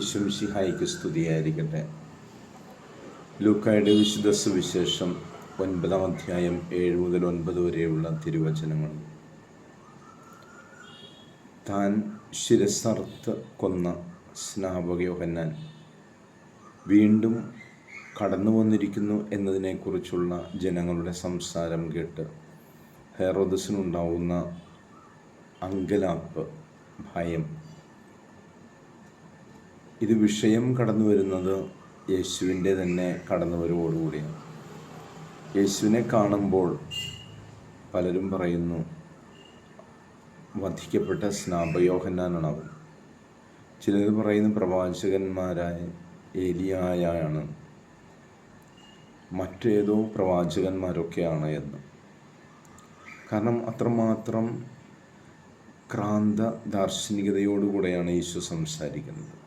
ഈശ്വംഷിഹായിക്ക് സ്തുതിയായിരിക്കട്ടെ. ലൂക്കായുടെ വിശുദ്ധ സുവിശേഷം ഒൻപതാം അധ്യായം ഏഴ് മുതൽ ഒൻപത് വരെയുള്ള തിരുവചനങ്ങൾ. താൻ ശിരസർത്ത് കൊന്ന സ്നാപകയോഹന്നാൻ വീണ്ടും കടന്നു വന്നിരിക്കുന്നു എന്നതിനെക്കുറിച്ചുള്ള ജനങ്ങളുടെ സംസാരം കേട്ട് ഹെറോദസിനുണ്ടാവുന്ന അങ്കലാപ്പ് ഭയം ഇത് വിഷയം കടന്നു വരുന്നത് യേശുവിന്റെ തന്നെ കടന്നുവരവോടുകൂടിയാണ്. യേശുവിനെ കാണുമ്പോൾ പലരും പറയുന്നു വധിക്കപ്പെട്ട സ്നാപയോഹന്നാനാണ് അവൻ ചിലർ പറയുന്ന പ്രവാചകന്മാരായ ഏലിയായാണ്. മറ്റേതോ പ്രവാചകന്മാരൊക്കെയാണ് എന്ന്. കാരണം അത്രമാത്രം ക്രാന്ത ദാർശനികതയോടുകൂടെയാണ് യേശു സംസാരിക്കുന്നത്.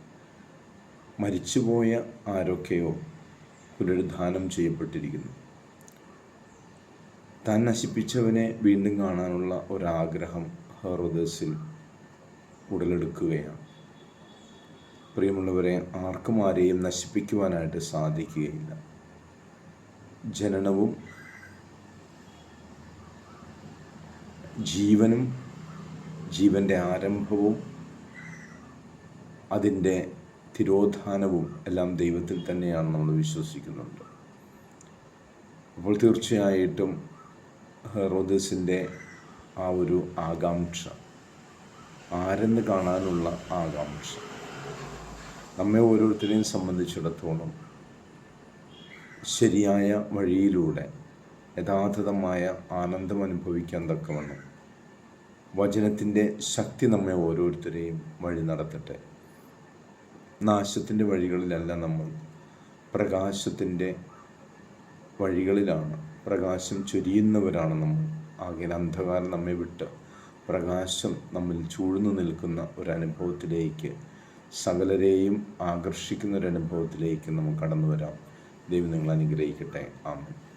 മരിച്ചുപോയ ആരൊക്കെയോ പുനരുദ്ധാനം ചെയ്യപ്പെട്ടിരിക്കുന്നു. താൻ നശിപ്പിച്ചവനെ വീണ്ടും കാണാനുള്ള ഒരാഗ്രഹം ഹെറോദസിൽ ഉടലെടുക്കുകയാണ്. പ്രിയമുള്ളവരെ ആർക്കും ആരെയും നശിപ്പിക്കുവാനായിട്ട് സാധിക്കുകയില്ല. ജനനവും ജീവനും ജീവന്റെ ആരംഭവും അതിന്റെ തിരോധാനവും എല്ലാം ദൈവത്തിൽ തന്നെയാണ് നമ്മൾ വിശ്വസിക്കുന്നുണ്ട്. അപ്പോൾ തീർച്ചയായിട്ടും ഹെറോദസിന്റെ ആ ഒരു ആകാംക്ഷ ആരെന്ന് കാണാനുള്ള ആകാംക്ഷ നമ്മെ ഓരോരുത്തരെയും സംബന്ധിച്ചിടത്തോളം ശരിയായ വഴിയിലൂടെ യഥാർത്ഥമായ ആനന്ദം അനുഭവിക്കാൻ തക്കവണ്ണം വചനത്തിന്റെ ശക്തി നമ്മെ ഓരോരുത്തരെയും വഴി നടത്തട്ടെ. നാശത്തിന്റെ വഴികളിലല്ല നമ്മൾ. പ്രകാശത്തിന്റെ വഴികളിലാണ്. പ്രകാശം ചൊരിയുന്നവരാണ് നമ്മൾ. ആകെ അന്ധകാരം നമ്മെ വിട്ട് പ്രകാശം നമ്മിൽ ചൂഴ്ന്നു നിൽക്കുന്ന ഒരനുഭവത്തിലേക്ക് സകലരെയും ആകർഷിക്കുന്ന ഒരനുഭവത്തിലേക്ക് നമുക്ക് കടന്നു വരാം ദൈവം നിങ്ങൾ അനുഗ്രഹിക്കട്ടെ. ആമൻ.